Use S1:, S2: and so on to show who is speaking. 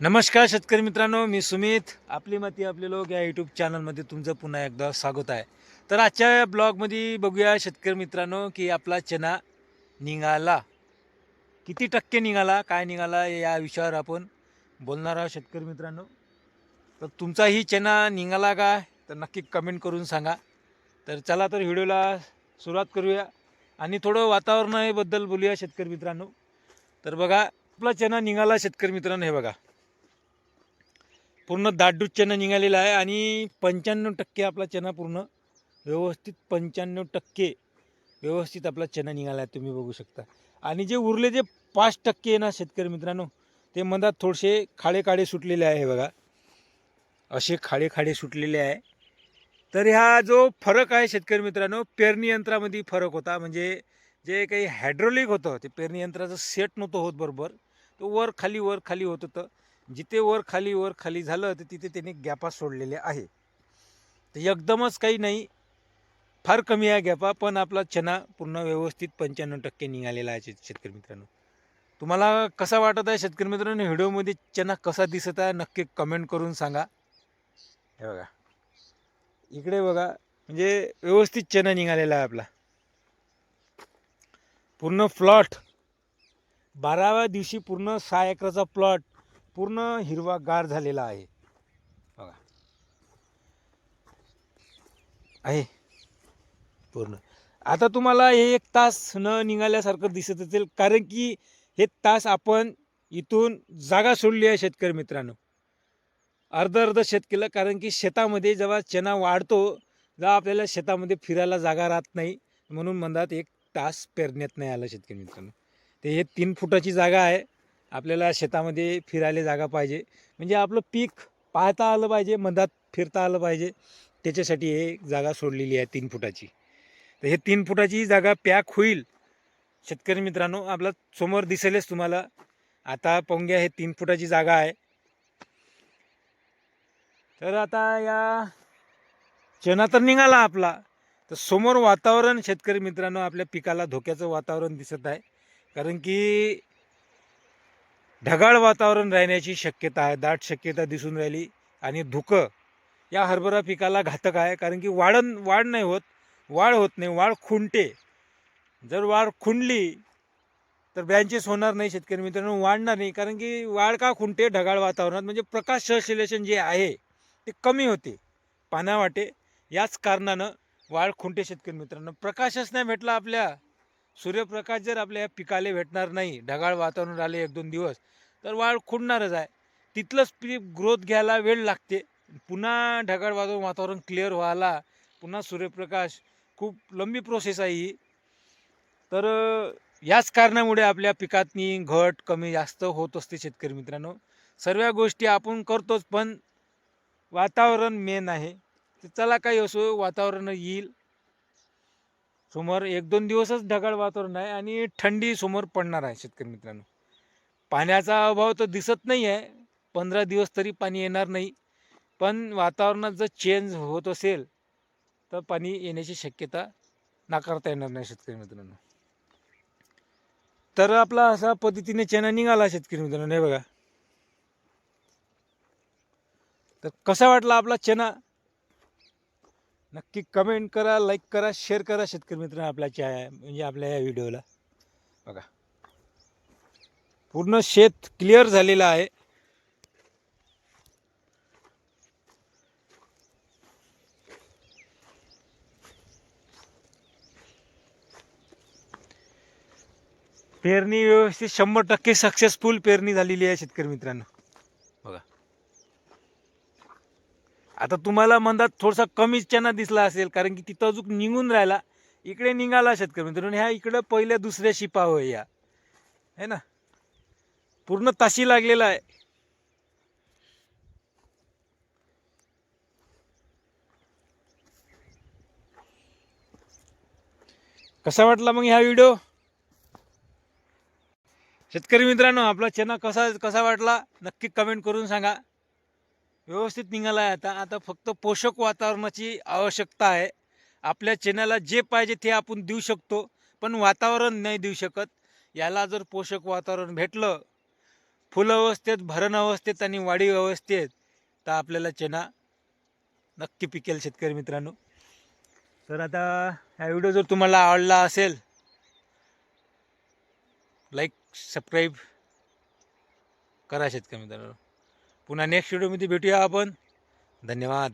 S1: नमस्कार शेतकरी मित्रांनो मी सुमित. आपली माती आपले लोक या यूट्यूब चॅनलमध्ये तुमचं पुन्हा एकदा स्वागत आहे. तर आजच्या ब्लॉगमध्ये बघूया शेतकरी मित्रांनो की आपला चना निघाला. किती टक्के निघाला काय निघाला या विषयावर आपण बोलणार आहोत शेतकरी मित्रांनो. तर तुमचाही चना निघाला का? तर नक्की कमेंट करून सांगा. तर चला तर व्हिडिओला सुरुवात करूया आणि थोडं वातावरणाबद्दल बोलूया शेतकरी मित्रांनो. तर बघा आपला चना निघाला शेतकरी मित्रांनो हे बघा. पूर्ण दाटूट चना निघालेला आहे आणि पंच्याण्णव टक्के आपला चणा पूर्ण व्यवस्थित पंच्याण्णव टक्के व्यवस्थित आपला चणा निघाला आहे तुम्ही बघू शकता. आणि जे उरले जे पाच टक्के आहे ना शेतकरी मित्रांनो ते मधात थोडेसे खाडे खाडे सुटलेले आहे बघा. असे खाडे खाडे सुटलेले आहे. तर ह्या जो फरक आहे शेतकरी मित्रांनो पेरणी यंत्रामध्ये फरक होता. म्हणजे जे काही हायड्रोलिक होतं ते पेरणी यंत्राचं सेट नव्हतं होत बरोबर. तो वर खाली वर खाली होत होतं. जिथे वर खाली वर खाली झालं तर तिथे त्याने गॅपा सोडलेले आहे. तर एकदमच काही नाही. फार कमी आहे गॅपा पण आपला चना पूर्ण व्यवस्थित पंच्याण्णव टक्के निघालेला आहे शेतकरी मित्रांनो. तुम्हाला कसा वाटत आहे शेतकरी मित्रांनो? व्हिडिओमध्ये चना कसा दिसत आहे नक्की कमेंट करून सांगा. हे बघा. इकडे बघा म्हणजे व्यवस्थित चना निघालेला आहे आपला. पूर्ण प्लॉट बाराव्या दिवशी पूर्ण सहा एकराचा प्लॉट पूर्ण हिरवागार झालेला आहे. बघा. आहे. पूर्ण. आता तुम्हाला हे एक तास न निघाल्यासारखं दिसत असेल कारण की हे तास आपण इथून जागा सोडली आहे शेतकरी मित्रांनो. अर्ध अर्ध शेत केलं कारण की शेतामध्ये जेव्हा चना वाढतो जेव्हा आपल्याला शेतामध्ये फिरायला जागा राहत नाही म्हणून म्हणतात एक तास पेरण्यात नाही आला शेतकरी मित्रांनो. ते हे तीन फुटाची जागा आहे. आपल्याला शेतामध्ये फिरायला जागा पाहिजे. म्हणजे आपलं पीक पाहता आलं पाहिजे मधात फिरता आलं पाहिजे. त्याच्यासाठी हे जागा सोडलेली आहे तीन फुटाची. तर हे तीन फुटाची जागा पॅक होईल. शेतकरी मित्रांनो आपला समोर दिसेलच तुम्हाला. आता पोंग्या हे तीन फुटाची जागा आहे. तर आता या चना तर निघाला आपला. तर समोर वातावरण शेतकरी मित्रांनो आपल्या पिकाला धोक्याचं वातावरण दिसत आहे. कारण की ढगाळ वातावरण राहण्याची शक्यता आहे. दाट शक्यता दिसून राहिली आणि धुकं या हरभरा पिकाला घातक आहे. कारण की वाढन वाढ नाही होत वाढ होत नाही वाढ खुंटते जर वाढ खुंडली तर ब्रँचेस होणार नाही शेतकरी मित्रांनो वाढणार नाही. कारण की वाढ का खुंटे? ढगाळ वातावरणात. म्हणजे प्रकाश संश्लेषण जे आहे ते कमी होते पाण्यावाटे याच कारणानं वाढ खुंटे शेतकरी मित्रांनो. प्रकाशच नाही भेटला आपल्या सूर्यप्रकाश जर आपल्या या पिकाला भेटणार नाही ढगाळ वातावरण राहिले एक दोन दिवस तर वाढ खुडणारच आहे. तिथलंच पीक ग्रोथ घ्यायला वेळ लागते. पुन्हा ढगाळ वातावरण वातावरण क्लिअर व्हायला पुन्हा सूर्यप्रकाश खूप लंबी प्रोसेस आहे ही. तर याच कारणामुळे आपल्या पिकातनी घट कमी जास्त होत असते शेतकरी मित्रांनो. सर्व गोष्टी आपण करतोच पण वातावरण मेन आहे. तर चला काही असो वातावरण येईल. समोर एक दोन दिवसच ढगाळ वातावरण आहे आणि थंडी समोर पडणार आहे शेतकरी मित्रांनो. पाण्याचा अभाव तर दिसत नाही आहे पंधरा दिवस तरी पाणी येणार नाही. पण वातावरणात जर चेंज होत असेल तर पाणी येण्याची शक्यता नाकारता येणार नाही शेतकरी मित्रांनो. तर आपला असा पद्धतीने चेना निघाला शेतकरी मित्रांनो हे बघा. तर कसा वाटला आपला चना? नक्की कमेंट करा लाईक करा शेअर करा शेतकरी मित्रांनो आपल्या म्हणजे आपल्या या व्हिडिओला बघा. पूर्ण शेत क्लिअर झालेलं आहे. पेरणी व्यवस्थित शंभर टक्के सक्सेसफुल पेरणी झालेली आहे शेतकरी मित्रांनो. बघा. आता तुम्हाला म्हणतात थोडासा कमी चना दिसला असेल कारण की तिथं अजून निघून राहिला. इकडे निघाला शेतकरी मित्रांनो ह्या इकडं पहिल्या दुसऱ्या शिपावं या. है ना? पूर्ण ताशी लागलेला आहे. कसा वाटला मग ह्या व्हिडिओ? शेतकरी मित्रांनो आपला चना कसा कसा वाटला? नक्की कमेंट करून सांगा. व्यवस्थित निघाला आहे आता. आता फक्त पोषक वातावरणाची आवश्यकता आहे. आपल्या चेन्याला जे पाहिजे ते आपण देऊ शकतो पण वातावरण नाही देऊ शकत. याला जर पोषक वातावरण भेटलं फुल अवस्थेत भरण अवस्थेत आणि वाढी अवस्थेत तर आपल्याला चेना नक्की पिकेल शेतकरी मित्रांनो. तर आता हा व्हिडिओ जर तुम्हाला आवडला असेल लाईक सबस्क्राईब करा शेतकरी मित्रांनो. पुन्हा नेक्स्ट व्हिडिओमध्ये भेटूया आपण. धन्यवाद.